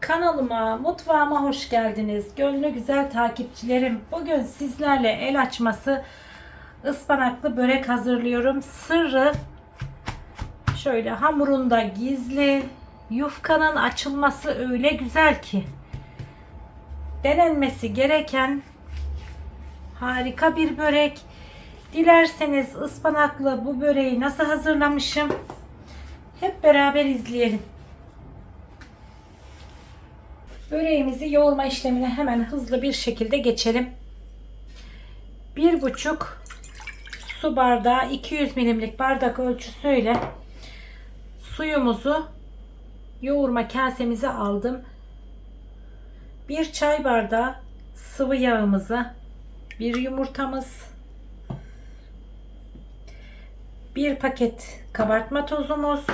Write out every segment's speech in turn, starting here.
Kanalıma, mutfağıma hoş geldiniz. Gönlü güzel takipçilerim. Bugün sizlerle el açması ıspanaklı börek hazırlıyorum. Sırrı şöyle hamurunda gizli. Yufkanın açılması öyle güzel ki. Denenmesi gereken harika bir börek. Dilerseniz ıspanaklı bu böreği nasıl hazırlamışım? Hep beraber izleyelim. Böreğimizi yoğurma işlemine hemen hızlı bir şekilde geçelim. Bir buçuk su bardağı 200 milimlik bardak ölçüsüyle suyumuzu yoğurma kasemize aldım. Bir çay bardağı sıvı yağımızı, bir yumurtamız, bir paket kabartma tozumuz,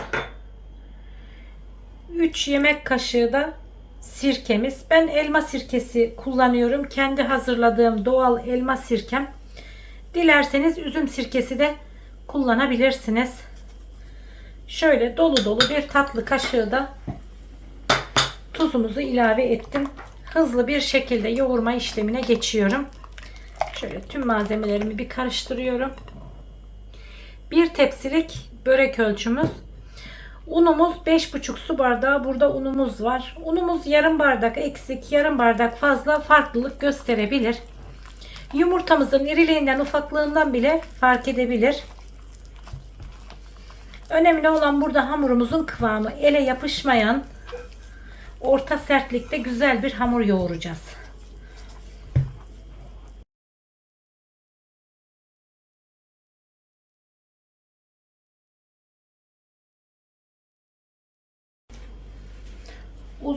3 yemek kaşığı da sirkemiz. Ben elma sirkesi kullanıyorum. Kendi hazırladığım doğal elma sirkem. Dilerseniz üzüm sirkesi de kullanabilirsiniz. Şöyle dolu dolu bir tatlı kaşığı da tuzumuzu ilave ettim. Hızlı bir şekilde yoğurma işlemine geçiyorum. Şöyle tüm malzemelerimi bir karıştırıyorum. Bir tepsilik börek ölçümüz Unumuz 5,5 su bardağı. Burada unumuz var. Unumuz yarım bardak eksik, yarım bardak fazla farklılık gösterebilir. Yumurtamızın iriliğinden, ufaklığından bile fark edebilir. Önemli olan burada hamurumuzun kıvamı. Ele yapışmayan, orta sertlikte güzel bir hamur yoğuracağız.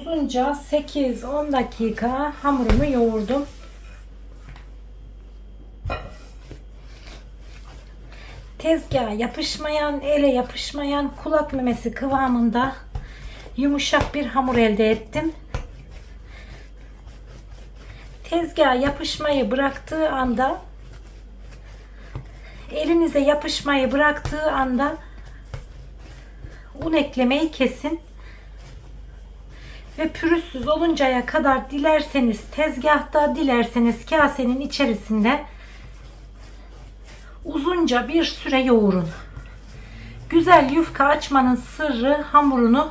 Uzunca 8-10 dakika hamurumu yoğurdum. Tezgaha yapışmayan, ele yapışmayan kulak memesi kıvamında yumuşak bir hamur elde ettim. Tezgaha yapışmayı bıraktığı anda elinize yapışmayı bıraktığı anda un eklemeyi kesin ve pürüzsüz oluncaya kadar dilerseniz tezgahta dilerseniz kasenin içerisinde uzunca bir süre yoğurun. Güzel yufka açmanın sırrı hamurunu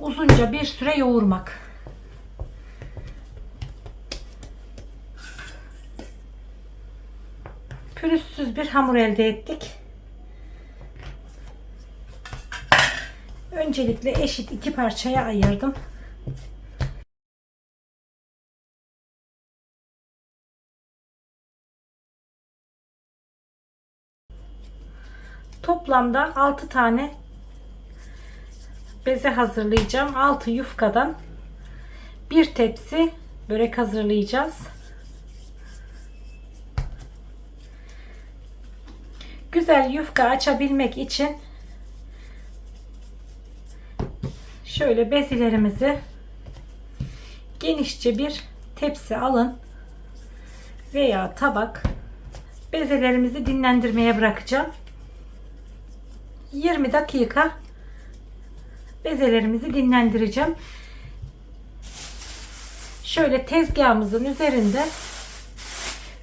uzunca bir süre yoğurmak. Pürüzsüz bir hamur elde ettik. Öncelikle eşit iki parçaya ayırdım. Toplamda 6 tane beze hazırlayacağım. 6 yufkadan bir tepsi börek hazırlayacağız. Güzel yufka açabilmek için şöyle bezilerimizi genişçe bir tepsi alın veya tabak bezelerimizi dinlendirmeye bırakacağım. 20 dakika bezelerimizi dinlendireceğim. Şöyle tezgahımızın üzerinde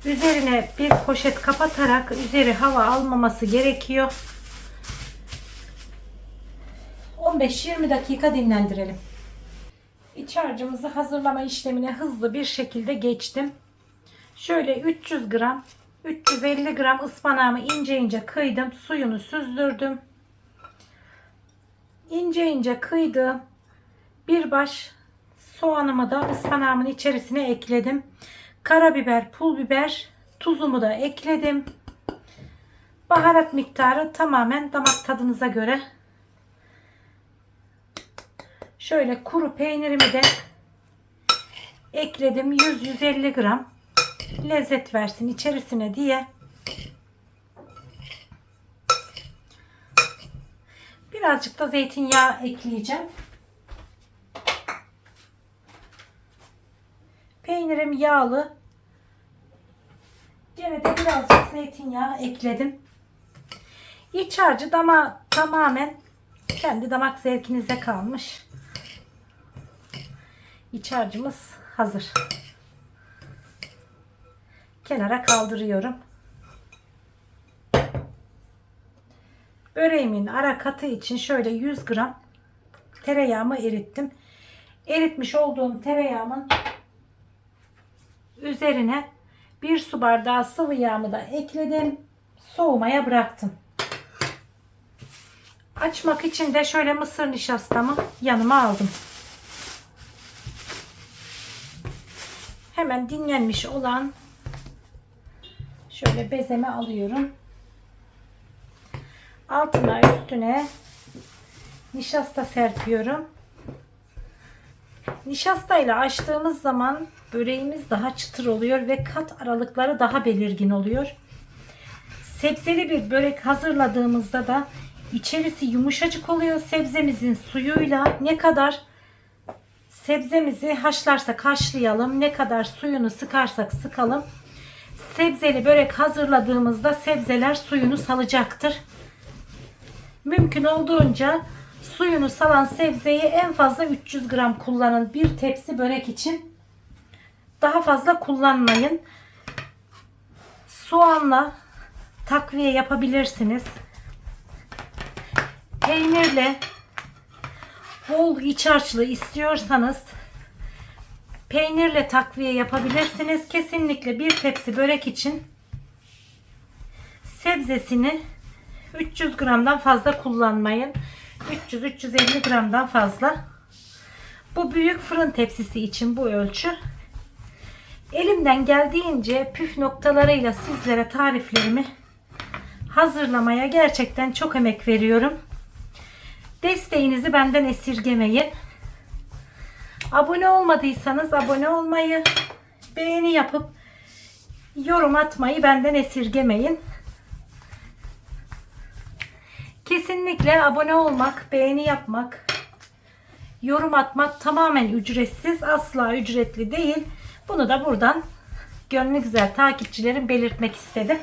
üzerine bir poşet kapatarak üzeri hava almaması gerekiyor. 15-20 dakika dinlendirelim. İç harcımızı hazırlama işlemine hızlı bir şekilde geçtim. Şöyle 300 gram 350 gram ıspanağımı ince ince kıydım. Suyunu süzdürdüm ince ince kıydım. Bir baş soğanımı da ıspanağımın içerisine ekledim. Karabiber, pul biber, tuzumu da ekledim. Baharat miktarı tamamen damak tadınıza göre. Şöyle kuru peynirimi de ekledim. 100-150 gram lezzet versin içerisine diye. Birazcık da zeytinyağı ekleyeceğim. Peynirim yağlı. Gene de birazcık zeytinyağı ekledim. İç harcı dama tamamen kendi damak zevkinize kalmış. İç harcımız hazır. Kenara kaldırıyorum. Böreğimin ara katı için şöyle 100 gram tereyağımı erittim. Eritmiş olduğum tereyağımın üzerine bir su bardağı sıvı yağımı da ekledim. Soğumaya bıraktım. Açmak için de şöyle mısır nişastamı yanıma aldım. Hemen dinlenmiş olan şöyle bezeme alıyorum. Altına üstüne nişasta serpiyorum. Nişasta ile açtığımız zaman böreğimiz daha çıtır oluyor ve kat aralıkları daha belirgin oluyor. Sebzeli bir börek hazırladığımızda da içerisi yumuşacık oluyor. Sebzemizin suyuyla ne kadar sebzemizi haşlarsak haşlayalım, ne kadar suyunu sıkarsak sıkalım. Sebzeli börek hazırladığımızda sebzeler suyunu salacaktır. Mümkün olduğunca suyunu salan sebzeyi en fazla 300 gram kullanın. Bir tepsi börek için daha fazla kullanmayın. Soğanla takviye yapabilirsiniz. Peynirle bol iç harçlı istiyorsanız peynirle takviye yapabilirsiniz. Kesinlikle bir tepsi börek için sebzesini 300 gramdan fazla kullanmayın. 300-350 gramdan fazla. Bu büyük fırın tepsisi için bu ölçü. Elimden geldiğince püf noktalarıyla sizlere tariflerimi hazırlamaya gerçekten çok emek veriyorum. Desteğinizi benden esirgemeyin. Abone olmadıysanız abone olmayı, beğeni yapıp yorum atmayı benden esirgemeyin. Kesinlikle abone olmak, beğeni yapmak, yorum atmak tamamen ücretsiz, asla ücretli değil. Bunu da buradan gönlü güzel takipçilerim belirtmek istedim.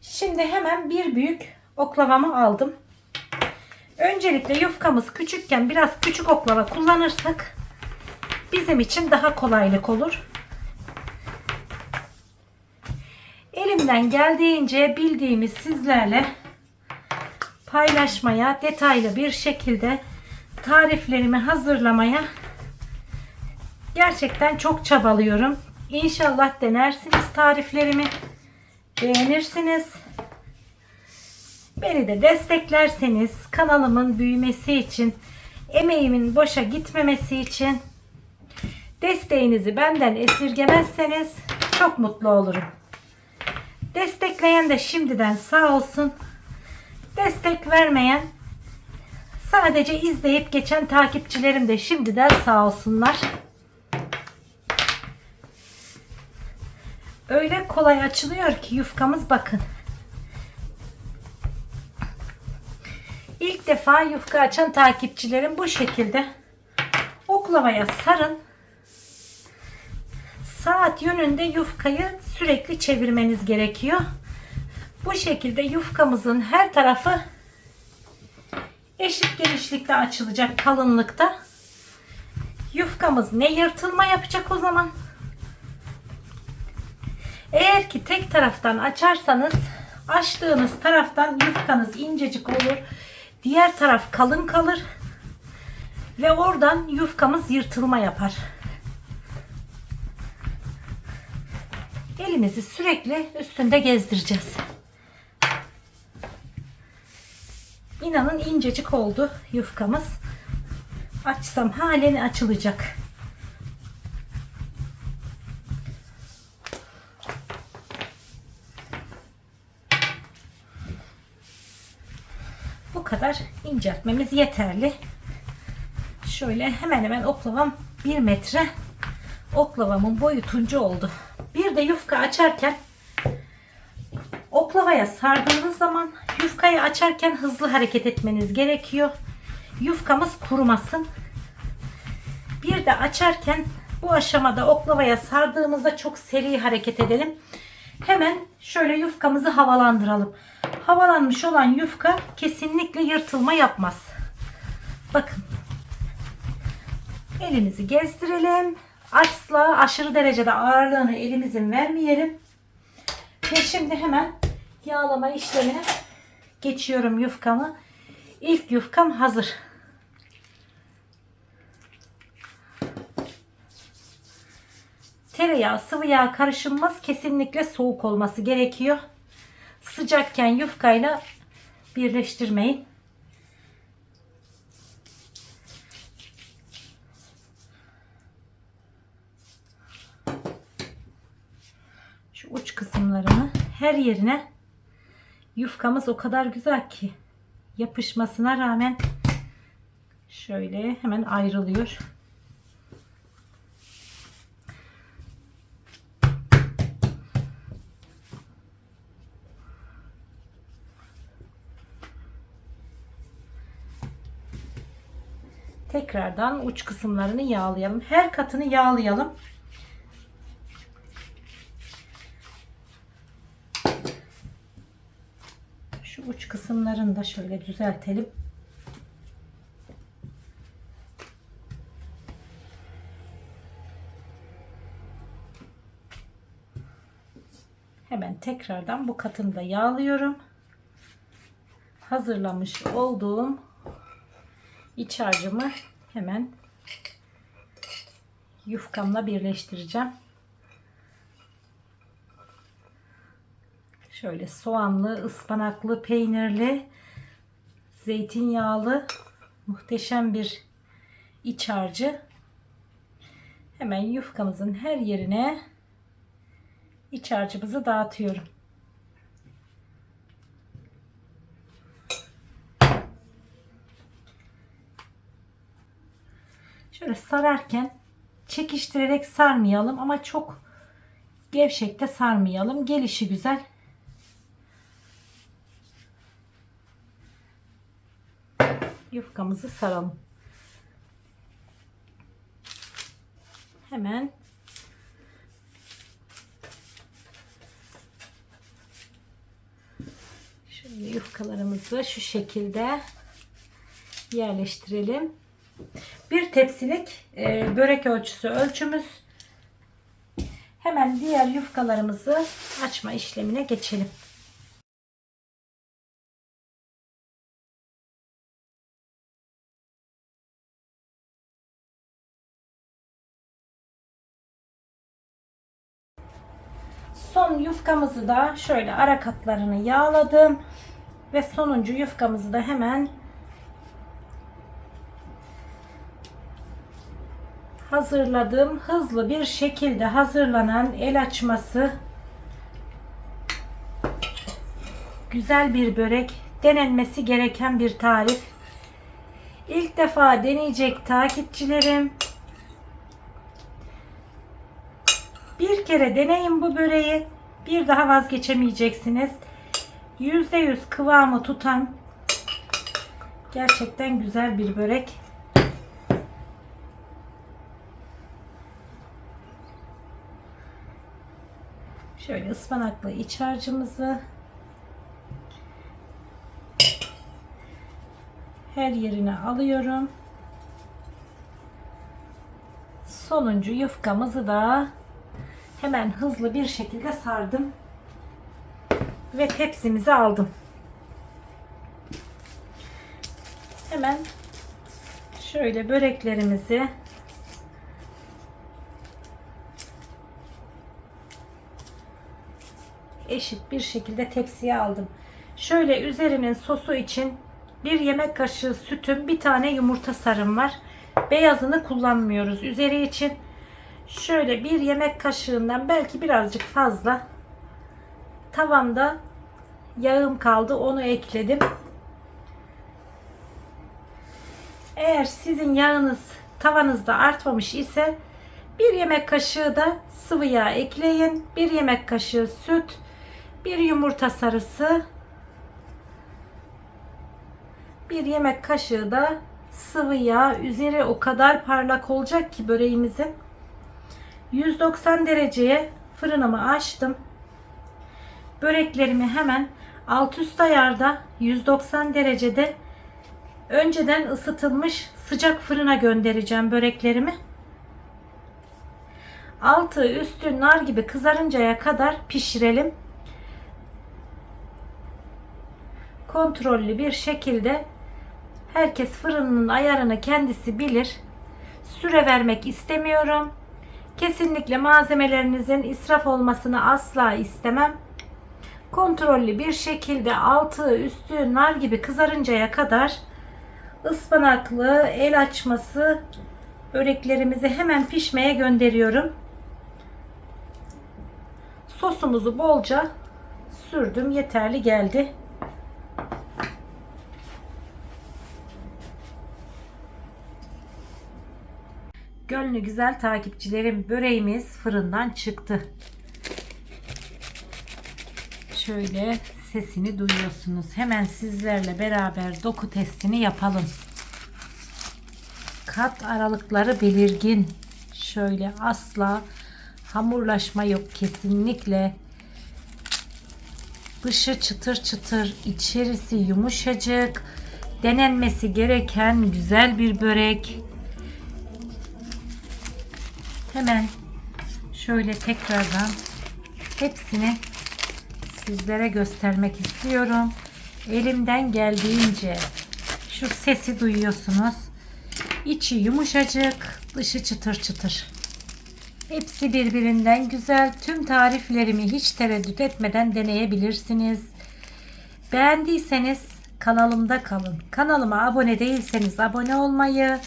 Şimdi hemen bir büyük oklavamı aldım. Öncelikle yufkamız küçükken biraz küçük oklava kullanırsak bizim için daha kolaylık olur. Elimden geldiğince bildiğimiz sizlerle paylaşmaya, detaylı bir şekilde tariflerimi hazırlamaya gerçekten çok çabalıyorum. İnşallah denersiniz tariflerimi. Beğenirsiniz. Beni de desteklerseniz kanalımın büyümesi için, emeğimin boşa gitmemesi için desteğinizi benden esirgemezseniz çok mutlu olurum. Destekleyen de şimdiden sağ olsun. Destek vermeyen sadece izleyip geçen takipçilerim de şimdiden sağ olsunlar. Öyle kolay açılıyor ki yufkamız bakın. İlk defa yufka açan takipçilerim bu şekilde oklavaya sarın. Saat yönünde yufkayı sürekli çevirmeniz gerekiyor. Bu şekilde yufkamızın her tarafı eşit genişlikte açılacak kalınlıkta. Yufkamız ne yırtılma yapacak o zaman. Eğer ki tek taraftan açarsanız açtığınız taraftan yufkanız incecik olur. Diğer taraf kalın kalır. Ve oradan yufkamız yırtılma yapar. Elimizi sürekli üstünde gezdireceğiz. İnanın incecik oldu yufkamız. Açsam halen açılacak. Bu kadar inceltmemiz yeterli. Şöyle hemen hemen oklavam 1 metre oklavamın boyu tuncu oldu. Bir de yufka açarken oklavaya sardığınız zaman yufkayı açarken hızlı hareket etmeniz gerekiyor. Yufkamız kurumasın. Bir de açarken bu aşamada oklavaya sardığımızda çok seri hareket edelim. Hemen şöyle yufkamızı havalandıralım. Havalanmış olan yufka kesinlikle yırtılma yapmaz. Bakın. Elimizi gezdirelim. Asla aşırı derecede ağırlığını elimizin vermeyelim. Ve şimdi hemen yağlama işlemine geçiyorum yufkamı. İlk yufkam hazır. Tereyağı sıvı yağ karışılmaz. Kesinlikle soğuk olması gerekiyor. Sıcakken yufkayla birleştirmeyin. Şu uç kısımlarını her yerine yufkamız o kadar güzel ki yapışmasına rağmen şöyle hemen ayrılıyor. Tekrardan uç kısımlarını yağlayalım. Her katını yağlayalım. Şu uç kısımlarını da şöyle düzeltelim. Hemen tekrardan bu katını da yağlıyorum. Hazırlamış olduğum iç harcımı hemen yufkamla birleştireceğim. Şöyle soğanlı, ıspanaklı, peynirli, zeytinyağlı muhteşem bir iç harcı. Hemen yufkamızın her yerine iç harcımızı dağıtıyorum. Şöyle sararken çekiştirerek sarmayalım ama çok gevşek de sarmayalım. Gelişi güzel. Yufkamızı saralım. Hemen şöyle yufkalarımızı şu şekilde yerleştirelim. Bir tepsilik e, börek ölçüsü ölçümüz. Hemen diğer yufkalarımızı açma işlemine geçelim. Son yufkamızı da şöyle ara katlarını yağladım. Ve sonuncu yufkamızı da hemen hazırladığım hızlı bir şekilde hazırlanan el açması. Güzel bir börek. Denenmesi gereken bir tarif. İlk defa deneyecek takipçilerim bir kere deneyin bu böreği bir daha vazgeçemeyeceksiniz. %100 kıvamı tutan gerçekten güzel bir börek. Şöyle ıspanaklı iç harcımızı her yerine alıyorum. Sonuncu yufkamızı da hemen hızlı bir şekilde sardım ve tepsimizi aldım. Hemen şöyle böreklerimizi eşit bir şekilde tepsiye aldım. Şöyle üzerinin sosu için bir yemek kaşığı sütüm, bir tane yumurta sarım var. Beyazını kullanmıyoruz. Üzeri için şöyle bir yemek kaşığından belki birazcık fazla tavamda yağım kaldı. Onu ekledim. Eğer sizin yağınız tavanızda artmamış ise bir yemek kaşığı da sıvı yağ ekleyin. Bir yemek kaşığı süt, bir yumurta sarısı, bir yemek kaşığı da sıvı yağ. Üzeri o kadar parlak olacak ki böreğimizin. 190 dereceye fırınımı açtım. Böreklerimi hemen alt üst ayarda 190 derecede önceden ısıtılmış sıcak fırına göndereceğim böreklerimi. Altı üstü nar gibi kızarıncaya kadar pişirelim. Kontrollü bir şekilde herkes fırının ayarını kendisi bilir. Süre vermek istemiyorum. Kesinlikle malzemelerinizin israf olmasını asla istemem. Kontrollü bir şekilde altı üstü nar gibi kızarıncaya kadar ıspanaklı el açması böreklerimizi hemen pişmeye gönderiyorum. Sosumuzu bolca sürdüm. Yeterli geldi. Gönlü güzel takipçilerim böreğimiz fırından çıktı. Şöyle sesini duyuyorsunuz. Hemen sizlerle beraber doku testini yapalım. Kat aralıkları belirgin. Şöyle asla hamurlaşma yok kesinlikle. Dışı çıtır çıtır, içerisi yumuşacık. Denenmesi gereken güzel bir börek. Hemen şöyle tekrardan hepsini sizlere göstermek istiyorum. Elimden geldiğince şu sesi duyuyorsunuz. İçi yumuşacık, dışı çıtır çıtır. Hepsi birbirinden güzel. Tüm tariflerimi hiç tereddüt etmeden deneyebilirsiniz. Beğendiyseniz kanalımda kalın. Kanalıma abone değilseniz abone olmayı,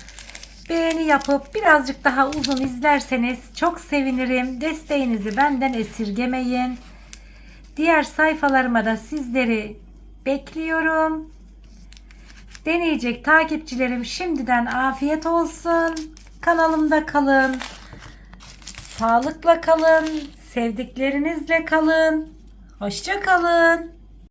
beğeni yapıp birazcık daha uzun izlerseniz çok sevinirim. Desteğinizi benden esirgemeyin. Diğer sayfalarıma da sizleri bekliyorum. Deneyecek takipçilerim şimdiden afiyet olsun. Kanalımda kalın. Sağlıkla kalın. Sevdiklerinizle kalın. Hoşça kalın.